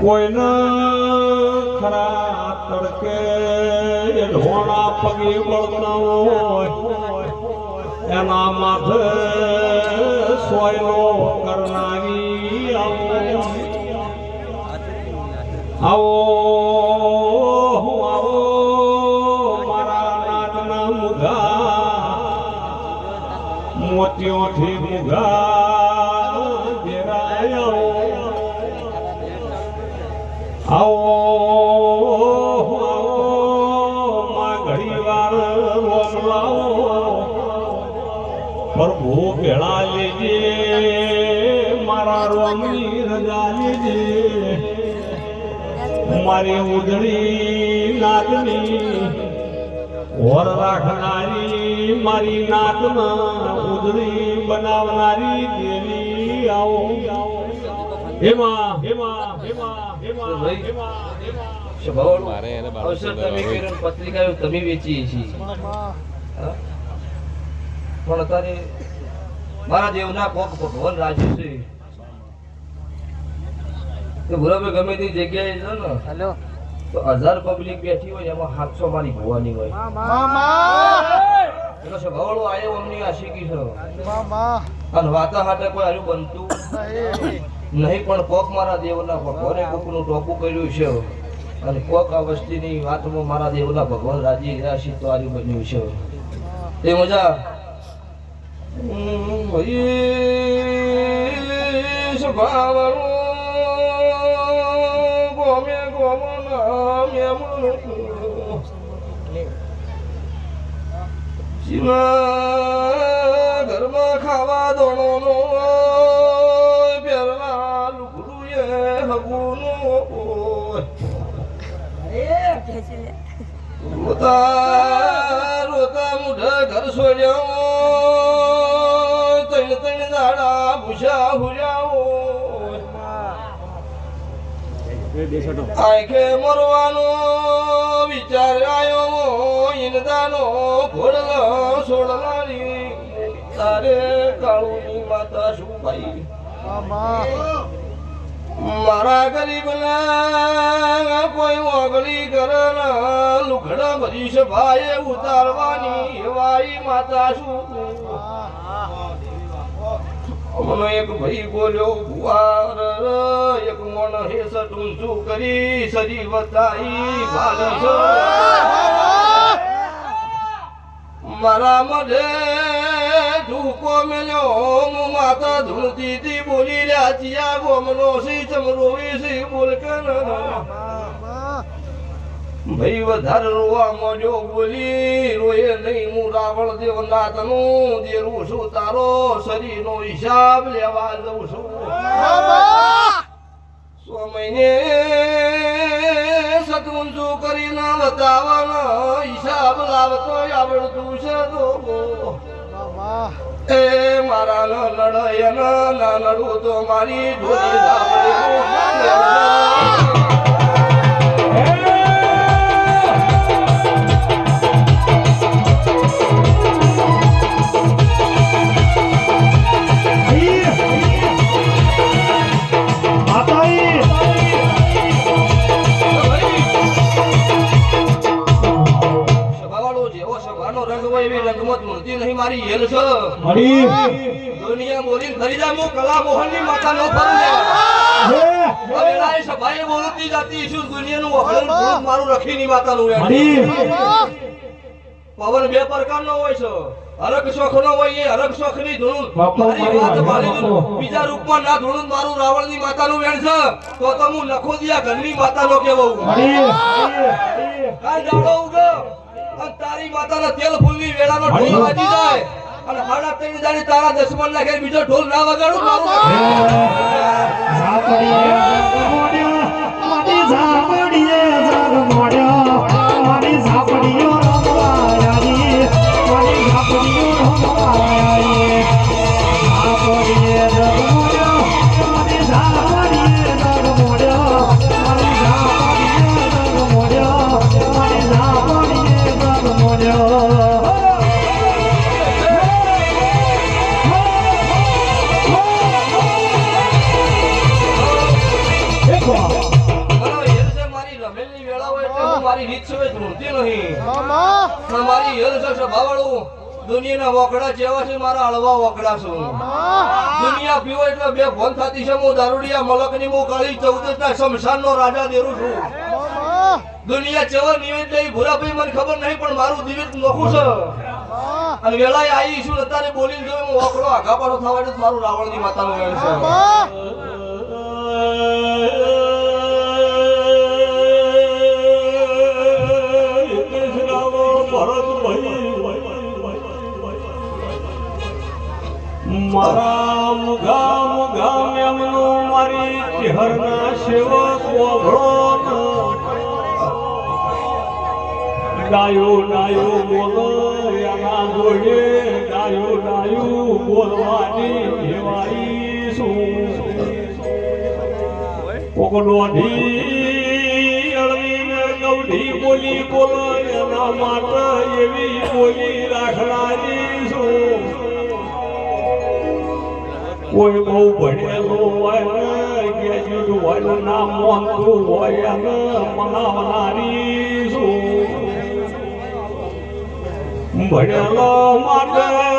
કોઈને ખરા તડકે ઢોણા પગી બળતા હોય, એના સોયલો કરનારી આવો. હું આવો, મારા નાથના મુગા મોતીઓથી મુગા માં મોકલાવો પ્રભુ ભેળા લેજે. મારા રોમની રજા લેજે. મારી ઉદળી નાગની ઓર રાખનારી મારી નાગમાં ઉદળી બનાવનારી દેવી આવો. હેમા હેમા હેમા હેમા હેમા હેમા. સ્વભાવવાળું મારે એને બાળકો અવસર તમે હોય. પત્રિકાઓ તમે વેચી છે પણ અત્યારે મારા દેવના કોક ભગવાન રાજ્ય છે. તે બરાબર ગમે તે જગ્યાએ છે ને હેલો. તો હજાર પબ્લિક બેઠી હોય એમાં સાતસો મારી ભવાની હોય. એનો સ્વભાવવાળો આયો અમની આશિકી છે. અને વાતા હાટે કોઈ હારું બનતું. નહીં પણ કોક મારા દેવના ભગવાને કોકનું ટોપું કર્યું છે. અને કોક આ વસ્તીની વાતમાં મારા દેવના ભગવાન રાજી રાશિ તો આર્યું બન્યું છે. તે મજા? હમ, હગુનું રોતા રોતા મુઢા ઘર છોડ્યા તૈણ તૈણ દાડા ભૂસા હુર્યાઓ આંખે મરવાનો વિચાર આવ્યો ઈનદાનો ઘોડલો છોડનારી તારે કાળુની માતા શું ભાઈ? મારા ગરીબના કોઈ ઓગળી કરના લુખડા ભરી છે ભાઈ ઉતારવાની વાઈ માતા શું? અમનો એક ભાઈ બોલ્યો, ભુવાર એક મોણ હેસ ટૂંચું કરી સરી વતાઈ ભાલી મારા મઢે ઢૂકો મેલ્યો હું માતા ધૂળતી તી બોલી રહ્યા ચિયા ગોમનો સી ચમરોવી સી બોલ કર ભાઈ વધારે રોવા મોજો બોલી રોયે નહીં હું રાવણ દેવ દેરું છું તારો શરીરનો હિસાબ લેવા જઉં છું. સો મહિને કરીને બતાવવાનો હિસાબ લાવતો આવડતું છે એ મારા નો લડાય ના લડવું તો મારી ઢોલી સભાનો રંગ હોય એવી રંગમત મૂર્તિ નહીં મારી હેલ છે. દુનિયા બોલીને ફરી જા હું કલા મોહનની માતા નો ફરું લેવા હવે લાય સભાએ બોલતી જાતી છું દુનિયાનું વહન ભૂત મારું રખીની માતાનું વેણ. પવન બે પ્રકારનો હોય છે. હરક શોખનો હોય એ હરક શોખની ધૂણ મારી વાત મારી. બીજા રૂપમાં ના ધૂણ મારું રાવણની માતાનું વેણ છે. તો તો હું નખોદિયા ઘરની માતાનો કેવો કાલ દાડો ઉગો? અને તારી માતાના તેલ ફૂલની વેળાનો ઢોલ વાજી જાય. અને હાડા ત્રણ જાણી તારા દસમન ના ઘેર બીજો ઢોલ ના વગાડું. નહીં. પણ મારી હેલ સભાવાળું દુનિયાના વકડા જેવા છે મારા હળવા વોકડા છું. દુનિયા પીવો એટલે બે ફોન થતી છે હું દારૂડિયા મલકની હું કાળી ચૌદસના શમશાનનો રાજા દેરું છું. દુનિયા ચેવા નિવેદ લઈ ભૂરાભાઈ મને ખબર નહીં પણ મારું દિવેટ નોખું છે. અને વેલાએ આવી છું અત્યારે બોલીને જોયું હું વોકડો આઘા પાડો થવા મારું રાવણની માતાનું વેણ છે. મારા મુગા મુગા મેમનું મારી ચહેરના સેવક ઓઘળો ડાયો ડાયો બોલો, એના જોડે ડાયો ડાયો બોલવાની કહેવાય શું? કોકડોઢી અળવીને ગૌઢી બોલી બોલો, એના માટે એવી બોલી રાખનારી શું? કોઈ બહુ ભણેલો હોય ને હોય ને નામ મોનતું હોય એને મનાવનારી શું ભણેલો માટે